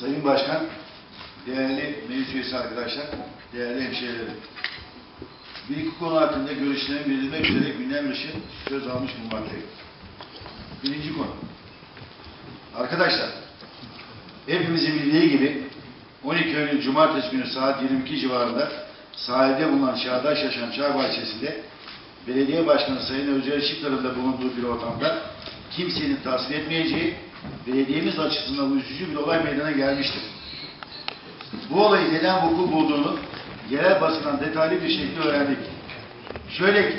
Sayın Başkan, değerli meclis üyesi arkadaşlar, değerli hemşehrilerim. Bir iki konu hakkında görüşlerimi bildirmek üzere gündem dışı söz almış bulunmaktayım. Birinci konu. Arkadaşlar, hepimizin bildiği gibi 12 Eylül Cumartesi günü saat 22 civarında sahilde bulunan Çağdaş Yaşam Çay Bahçesi'nde Belediye Başkanı Sayın Özel Işıklar'ın da bulunduğu bir ortamda kimsenin tasvip etmeyeceği, belediyemiz açısından üzücü bir olay meydana gelmiştir. Bu olayı neden vuku bulduğunu yerel basından detaylı bir şekilde öğrendik. Şöyle ki,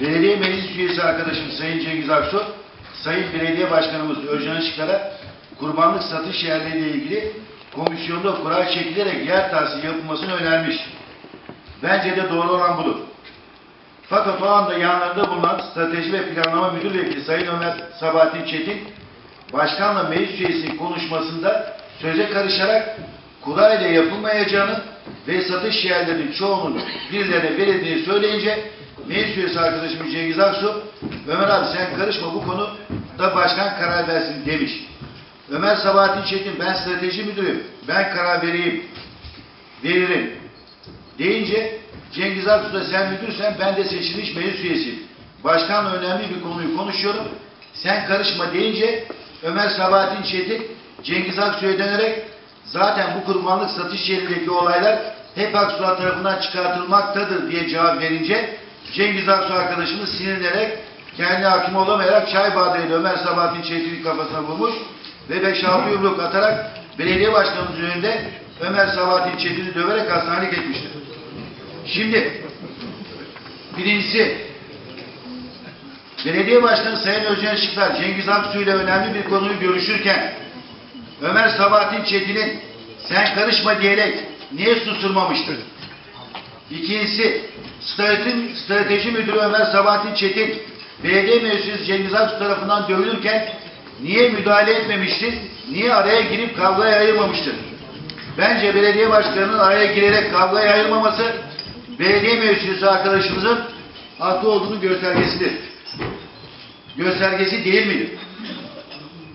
belediye meclis üyesi arkadaşım Sayın Cengiz Aksu, Sayın Belediye Başkanımız Özcan Işıklar'a kurbanlık satış yerleriyle ilgili komisyonda kura çekilerek yer tahsili yapılmasını önermiş. Bence de doğru olan budur. Fakat o anda yanlarında bulunan Strateji ve Planlama Müdür Vekili Sayın Ömer Sabahattin Çetin, Başkanla meclis üyesinin konuşmasında söze karışarak kura yapılmayacağını ve satış yerlerinin çoğunun birilerine verildiğini söyleyince meclis üyesi arkadaşımız Cengiz Aksu, Ömer abi sen karışma bu konuda başkan karar versin demiş. Ömer Sabahattin Çetin ben strateji müdürüyüm, ben karar vereyim, veririm deyince Cengiz Aksu da sen müdürsen ben de seçilmiş meclis üyesiyim. Başkanla önemli bir konuyu konuşuyorum. Sen karışma deyince Ömer Sabahattin Çetin Cengiz Aksu'ya dönerek zaten bu kurbanlık satış yerindeki olaylar hep Aksu'lar tarafından çıkartılmaktadır diye cevap verince Cengiz Aksu arkadaşımız sinirlenerek kendi hakim olamayarak çay bardağıyla Ömer Sabahattin Çetin'in kafasına vurmuş ve 5-6 yumruk atarak belediye başkanımızın önünde Ömer Sabahattin Çetin'i döverek hastanelik etmiştir. Şimdi birincisi Belediye Başkanı Sayın Özcan Işıklar Cengiz Aksu ile önemli bir konuyu görüşürken Ömer Sabahattin Çetin'in sen karışma diyerek niye susturmamıştır? İkincisi strateji, strateji müdürü Ömer Sabahattin Çetin belediye meclisi Cengiz Aksu tarafından dövülürken niye müdahale etmemiştir? Niye araya girip kavgaya ayırmamıştır? Bence belediye başkanının araya girerek kavgaya ayırmaması belediye meclisi arkadaşımızın haklı olduğunu göstergesidir. Göstergesi değil midir?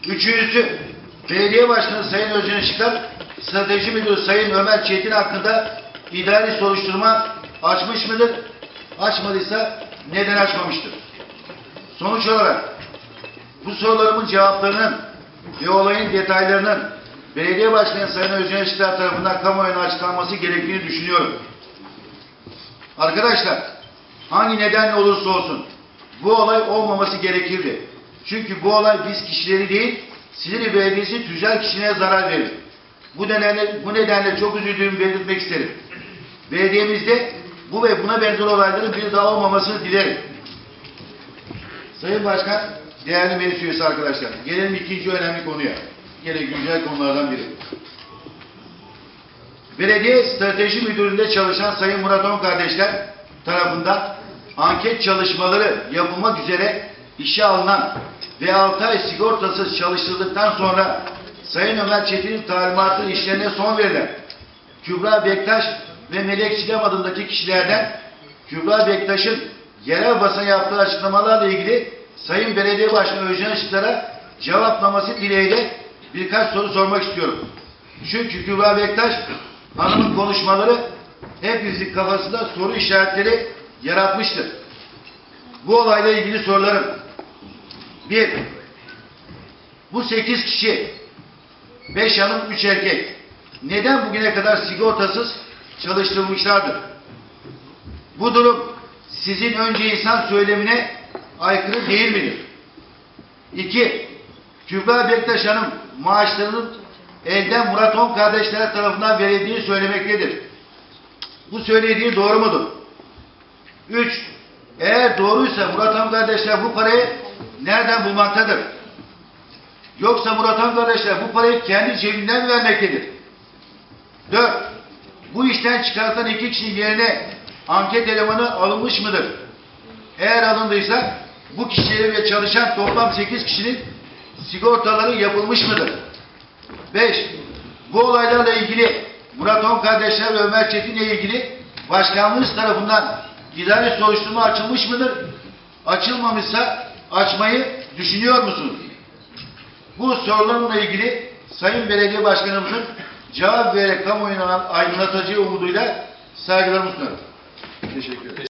Üçüncüsü, belediye başkanı Sayın Özcan Işıklar, strateji müdürü Sayın Ömer Çetin hakkında idari soruşturma açmış mıdır? Açmadıysa neden açmamıştır? Sonuç olarak bu sorularımın cevaplarının ve olayın detaylarının belediye başkanı Sayın Özcan Işıklar tarafından kamuoyuna açıklanması gerektiğini düşünüyorum. Arkadaşlar, hangi nedenle olursa olsun bu olay olmaması gerekirdi. Çünkü bu olay biz kişileri değil, Silivri Belediyesi tüccar kişiliğine zarar verir. Bu nedenle, bu nedenle çok üzüldüğümü belirtmek isterim. Belediyemizde bu ve buna benzer olayların bir daha olmamasını dilerim. Sayın Başkan, değerli meclis üyesi arkadaşlar, gelelim ikinci önemli konuya. Gene güncel konulardan biri. Belediye Strateji Müdürlüğü'nde çalışan Sayın Murat On kardeşler tarafından anket çalışmaları yapılmak üzere işe alınan ve 6 ay sigortasız çalıştırdıktan sonra Sayın Ömer Çetin'in talimatı işlerine son verilen Kübra Bektaş ve Melek Çilem adındaki kişilerden Kübra Bektaş'ın yerel basına yaptığı açıklamalarla ilgili Sayın Belediye Başkanı Özcan Işıklar'a cevaplaması dileğiyle birkaç soru sormak istiyorum. Çünkü Kübra Bektaş hanımın konuşmaları hepimizin kafasında soru işaretleri yaratmıştır. Bu olayla ilgili sorularım. Bir, bu sekiz kişi, beş hanım, üç erkek, neden bugüne kadar sigortasız çalıştırılmışlardır? Bu durum sizin önce insan söylemine aykırı değil midir? İki, Kübra Bektaş Hanım maaşlarının elden Murat On kardeşler tarafından verildiğini söylemektedir. Bu söylediği doğru mudur? Üç, eğer doğruysa Murat Han kardeşler bu parayı nereden bulmaktadır? Yoksa Murat Han kardeşler bu parayı kendi cebinden vermektedir? Dört, bu işten çıkartılan iki kişinin yerine anket elemanı alınmış mıdır? Eğer alındıysa bu kişileri ve çalışan toplam sekiz kişinin sigortaları yapılmış mıdır? Beş, bu olaylarla ilgili Murat On kardeşler ve Ömer Çetin ile ilgili başkanlığınız tarafından idari soruşturma açılmış mıdır? Açılmamışsa açmayı düşünüyor musunuz? Bu sorularla ilgili Sayın Belediye Başkanımızın cevap vererek kamuoyuna aydınlatacağı umuduyla saygılarımı sunarım. Teşekkür ederim.